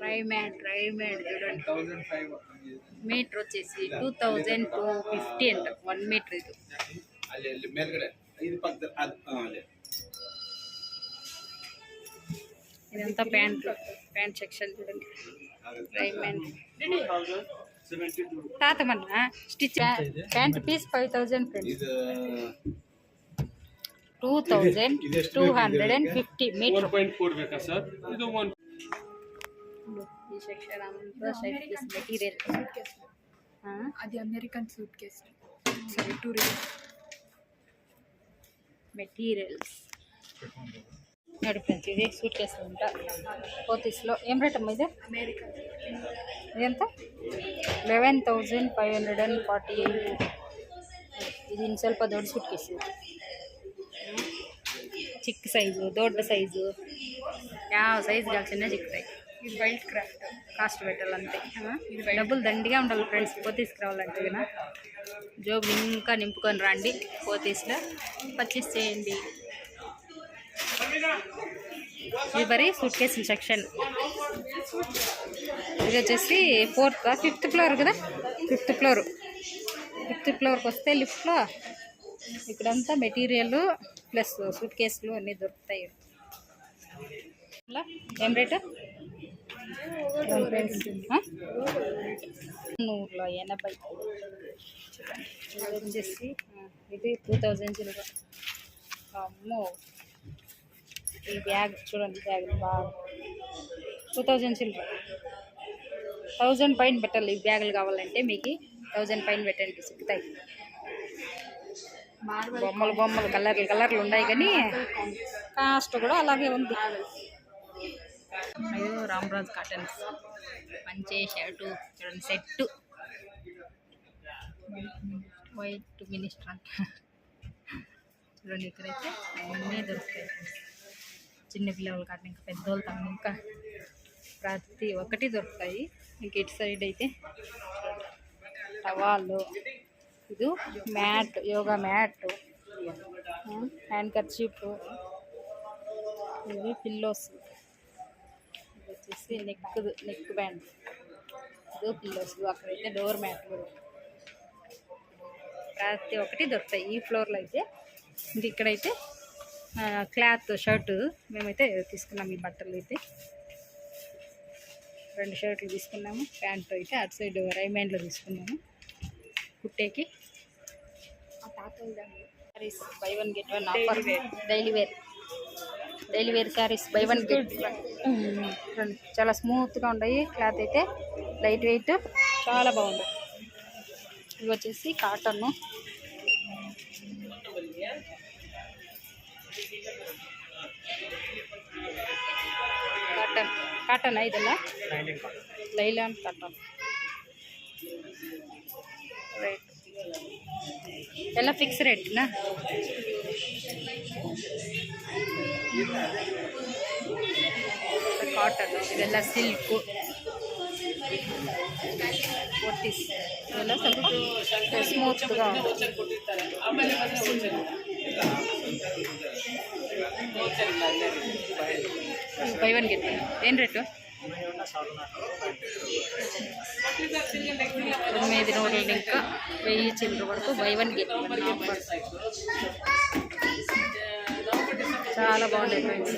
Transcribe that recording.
Primate primate చూడండి meter వచ్చేసి two thousand two fifty అంట వన్ మీటర్ ఇది ఇదంతా ప్యాంట్ ప్యాంట్ సెక్షన్ చూడండి ప్రైమేట్ తాత మన stitch pant piece five thousand friends two thousand two hundred and fifty meter ఈ సెక్షన్ అంతా సైడ్ పీస్ మెటీరియల్ అది American suitcase sorry tourist materials friends ఇది సూట్ కేసు అంట పోతీస్లో ఏం రేట్ అమ్మా ఇది అమెరికన్ ఇది ఎంత eleven thousand five hundred and forty eight ఇది ಇನ್ನು ಸ್ವಲ್ಪ ದೊಡ್ಡ ಸೂಟ್ ಕೇಸು ಚಿಕ್ಕ ಸೈಜು ದೊಡ್ಡ ಸೈಜು ಯಾವ సైజు చిన్న చిక్కుతాయి ఇది వైల్డ్ క్రాఫ్ట్ కాస్ట్ పెట్టాలంతే? డబ్బులు దండిగా ఉండాలి ఫ్రెండ్స్ పోతీసుకురావాలంటే కదా. జోబు ఇంకా నింపుకొని రండి పోతీస్లో పర్చేస్ చేయండి. ఇది మరి సూట్ కేసు సెక్షన్ ఇది వచ్చేసి ఫోర్త్ ఫిఫ్త్ ఫ్లోర్ కదా? ఫిఫ్త్ ఫ్లోర్ ఫిఫ్త్ ఫ్లోర్కి వస్తే లిఫ్ట్లో ఇక్కడంతా మెటీరియల్ ప్లస్ సూట్ కేసులు అన్నీ దొరుకుతాయి. ఏం రేటు? నూరులో ఎనభై వచ్చేసి ఇది టూ థౌజండ్ చిల్లర అమ్మో ఈ బ్యాగ్ చూడండి బ్యాగ్ బాగా టూ థౌజండ్ చిల్లర థౌజండ్ పైన పెట్టాలి ఈ బ్యాగులు కావాలంటే మీకు థౌజండ్ పైన పెట్టండి సిక్కుతాయి బొమ్మలు బొమ్మలు కలర్లు కలర్లు ఉన్నాయి కానీ కాస్ట్ కూడా అలాగే ఉంది అయ్యో రామరాజ్ కాటన్స్. మంచి షర్టు చూడండి సెట్ వైట్ మినిస్టర్ అంట. చూడండి ఇక్కడైతే అన్నీ దొరుకుతాయి చిన్న పిల్లలు కాటన్ ఇంకా పెద్దోళ్ళు కానీ ఇంకా ప్రతి ఒక్కటి దొరుకుతాయి. ఇంక ఇటు సైడ్ అయితే టవాళ్ళు ఇది mat yoga mat. Handkerchief ఇవి పిల్లోస్. వచ్చేసి నెక్ నెక్ బ్యాండ్ ఇది పిల్లోస్ అక్కడైతే డోర్ మ్యాట్ కూడా ప్రతి ఒక్కటి దొరుకుతాయి. ఈ ఫ్లోర్లో అయితే ఇంక ఇక్కడైతే క్లాత్ షర్టు మేమైతే తీసుకున్నాం ఈ బట్టలు అయితే. రెండు షర్ట్లు తీసుకున్నాము ప్యాంట్ అయితే అటు సైడ్ రైమాండ్లో తీసుకున్నాము. కుట్టేకి. Buy one get one offer daily wear daily wear saris buy one get one చాలా స్మూత్గా ఉన్నాయి క్లాత్ అయితే లైట్ వెయిట్ చాలా బాగుంది ఇవి వచ్చేసి కాటన్ ಕಾಟನ್ ಕಾಟನ್ ಇದೆಲ್ಲ ಲೈಲಾನ್ ಕಾಟನ್ ರೇಟ್ ಎಲ್ಲ ಫಿಕ್ಸ್ ರೇಟ್ನಾ ಕಾಟನ್ ಇದೆಲ್ಲ ಸಿಲ್ಕ್ ಒಟ್ಟಿಸ್ ಇವೆಲ್ಲ ಸ್ವಲ್ಪ ಸ್ಮೂತ್ ಬೈ ಒನ್ ಗೆಟ್ ಏನು ರೇಟು ಹದಿನೈದು ನೂರು ಲಿಂಕ. ವೆಯ್ಯಿ ಚಿಲ್ಲರೆ ಬಡ್ತು ಬೈ ಒನ್ ಗೆಟ್ చాలా బాగుంటాయి ఫ్రెండ్స్